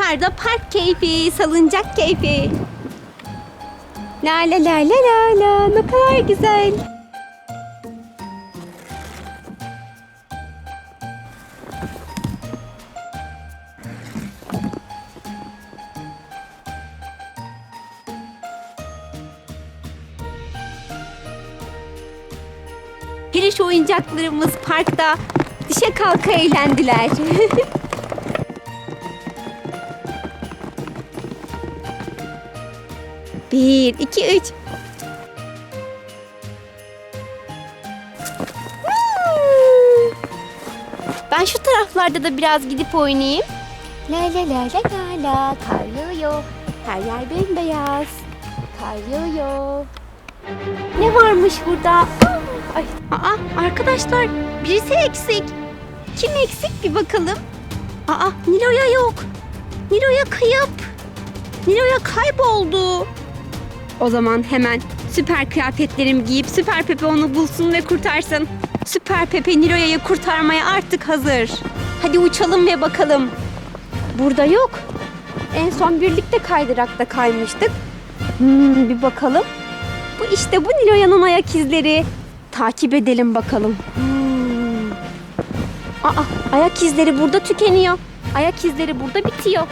Karda park keyfi, salıncak keyfi. La la la la la la ne kadar güzel. Giriş oyuncaklarımız parkta dişe kalka eğlendiler. Bir, iki, üç. Hmm. Ben şu taraflarda da biraz gidip oynayayım. La la la la la la kar yağıyor. Her yer bembeyaz. Kar yağıyor. Ne varmış burada? Ay, aa, arkadaşlar birisi eksik. Kim eksik bir bakalım. Aa Nilo'ya yok. Nilo'ya kayıp. Nilo'ya kayboldu. O zaman hemen süper kıyafetlerimi giyip Süper Pepe onu bulsun ve kurtarsın. Süper Pepe Nilo'ya'yı kurtarmaya artık hazır. Hadi uçalım ve bakalım. Burada yok. En son birlikte kaydırakta kaymıştık. Hmm, bir bakalım. Bu işte bu Nilo'ya'nın ayak izleri. Takip edelim bakalım. Hmm. Aa, ayak izleri burada tükeniyor. Ayak izleri burada bitiyor.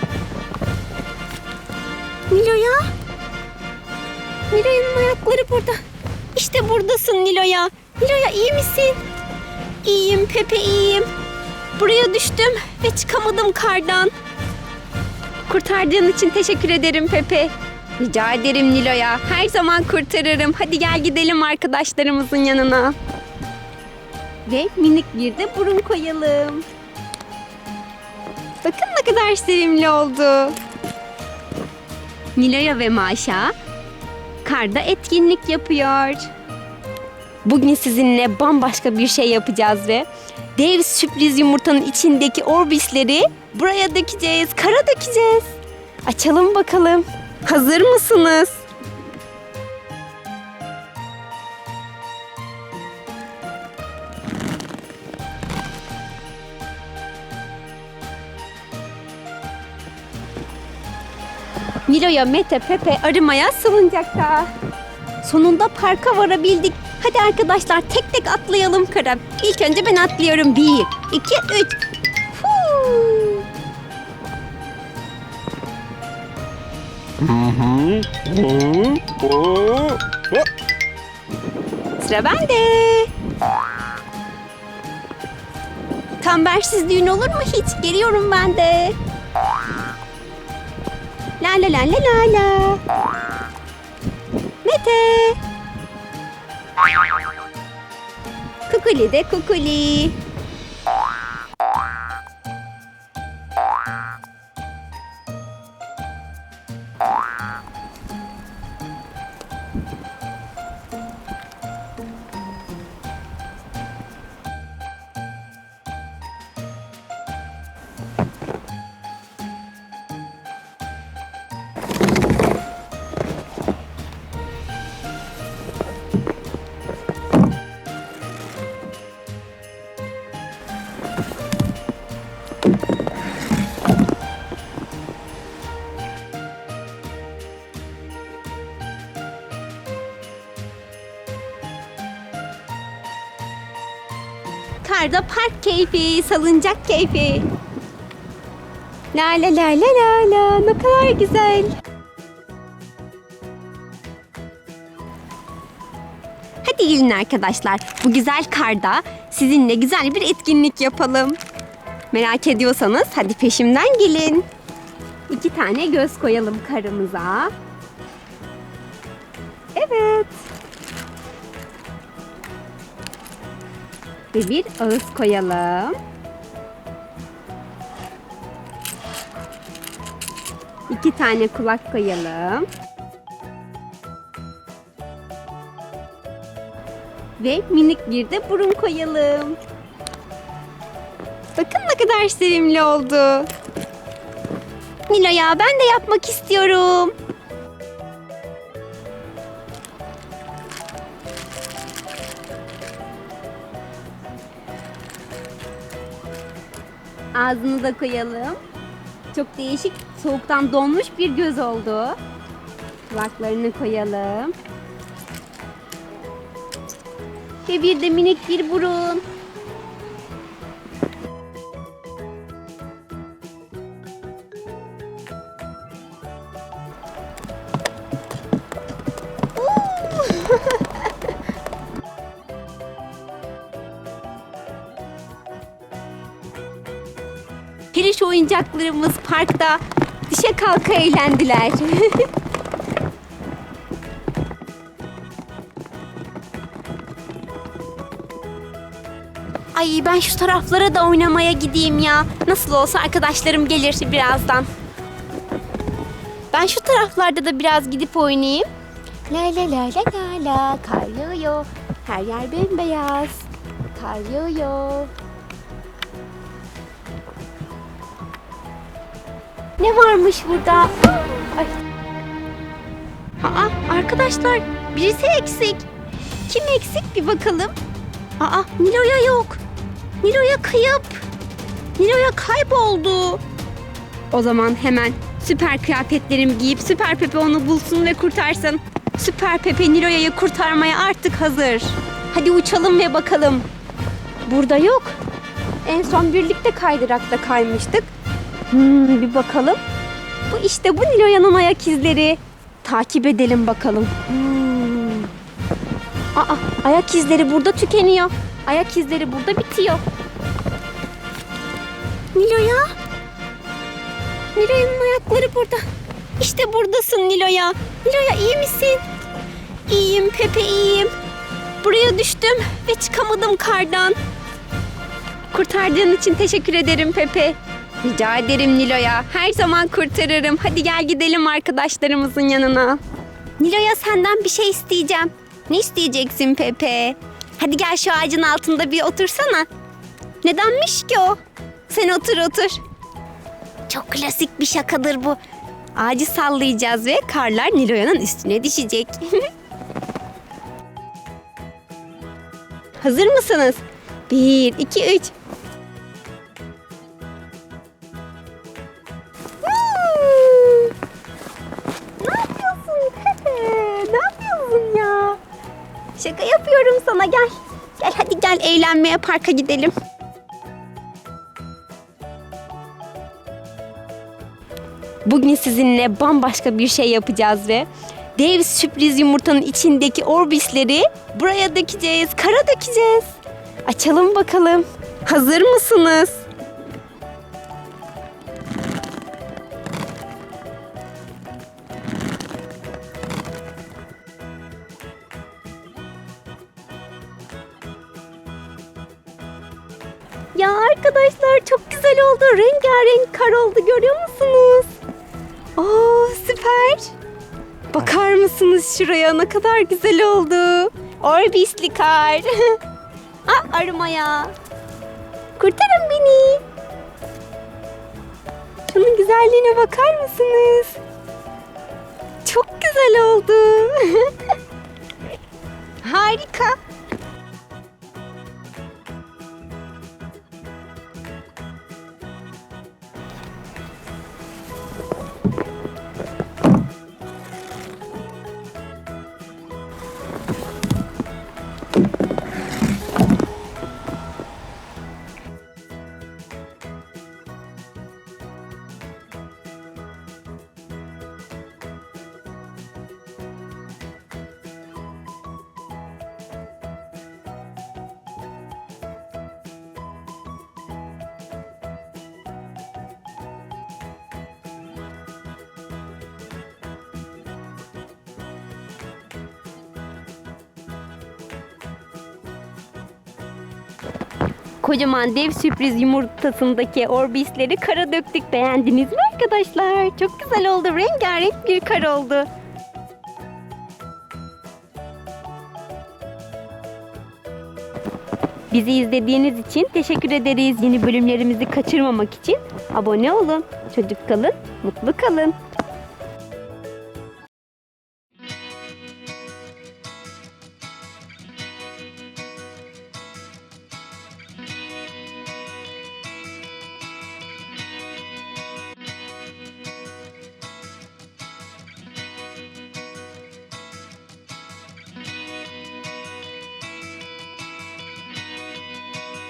Nilo'ya? Nilo'yanın ayakları burada. İşte buradasın Nilo'ya. Nilo'ya iyi misin? İyiyim Pepe iyiyim. Buraya düştüm ve çıkamadım kardan. Kurtardığın için teşekkür ederim Pepe. Rica ederim Nilo'ya. Her zaman kurtarırım. Hadi gel gidelim arkadaşlarımızın yanına. Ve minik bir de burun koyalım. Bakın ne kadar sevimli oldu. Nilo'ya ve Maşa karda etkinlik yapıyor. Bugün sizinle bambaşka bir şey yapacağız ve dev sürpriz yumurtanın içindeki orbisleri buraya dökeceğiz, kara dökeceğiz. Açalım bakalım. Hazır mısınız? Nilo'ya, Mete, Pepe, Arıma'ya salıncakta. Sonunda parka varabildik. Hadi arkadaşlar tek tek atlayalım kara. İlk önce ben atlıyorum. Bir, iki, üç. Sıra bende. Kambersiz düğün olur mu hiç? Geliyorum ben de. La la la la la la. Mete. Kukuli de kukuli. Karda park keyfi, salıncak keyfi. La la la la la la ne kadar güzel. Hadi gelin arkadaşlar. Bu güzel karda sizinle güzel bir etkinlik yapalım. Merak ediyorsanız hadi peşimden gelin. İki tane göz koyalım karımıza. Evet. Ve bir ağız koyalım. İki tane kulak koyalım. Ve minik bir de burun koyalım. Bakın ne kadar sevimli oldu. Nilo'ya ben de yapmak istiyorum. Ağzını da koyalım. Çok değişik soğuktan donmuş bir göz oldu. Kulaklarını koyalım. Ve bir de minik bir burun. Periş oyuncaklarımız parkta dişe kalka eğlendiler. Ay ben şu taraflara da oynamaya gideyim ya. Nasıl olsa arkadaşlarım gelir birazdan. Ben şu taraflarda da biraz gidip oynayayım. La la la la la la kar yağıyor. Her yer bembeyaz. Kar yağıyor. Ne varmış burada? Ay. Aa arkadaşlar birisi eksik. Kim eksik bir bakalım. Aa Nilo'ya yok. Nilo'ya kayıp. Nilo'ya kayboldu. O zaman hemen süper kıyafetlerimi giyip Süper Pepe onu bulsun ve kurtarsın. Süper Pepe Nilo'ya'yı kurtarmaya artık hazır. Hadi uçalım ve bakalım. Burada yok. En son birlikte kaydırakta kaymıştık. Hmm, bir bakalım. Bu işte bu Nilo'yanın ayak izleri. Takip edelim bakalım. Hmm. Aa, ayak izleri burada tükeniyor. Ayak izleri burada bitiyor. Nilo'ya. Nilo'yanın ayakları burada. İşte buradasın Nilo'ya. Nilo'ya iyi misin? İyiyim Pepe iyiyim. Buraya düştüm ve çıkamadım kardan. Kurtardığın için teşekkür ederim Pepe. Rica ederim Nilo'ya. Her zaman kurtarırım. Hadi gel gidelim arkadaşlarımızın yanına. Nilo'ya senden bir şey isteyeceğim. Ne isteyeceksin Pepe? Hadi gel şu ağacın altında bir otursana. Nedenmiş ki o? Sen otur otur. Çok klasik bir şakadır bu. Ağacı sallayacağız ve karlar Nilo'yanın üstüne düşecek. Hazır mısınız? Bir, iki, üç. Şaka yapıyorum sana gel. Gel hadi gel eğlenmeye parka gidelim. Bugün sizinle bambaşka bir şey yapacağız ve dev sürpriz yumurtanın içindeki orbisleri buraya dökeceğiz, kara dökeceğiz. Açalım bakalım. Hazır mısınız? Rengarenk kar oldu görüyor musunuz? Oo süper. Bakar mısınız şuraya ne kadar güzel oldu. Orbisli kar. ah arımaya. Kurtarın beni. Şunun güzelliğine bakar mısınız? Çok güzel oldu. Kocaman dev sürpriz yumurtasındaki orbisleri kara döktük. Beğendiniz mi arkadaşlar? Çok güzel oldu. Rengarenk bir kar oldu. Bizi izlediğiniz için teşekkür ederiz. Yeni bölümlerimizi kaçırmamak için abone olun. Çocuk kalın, mutlu kalın.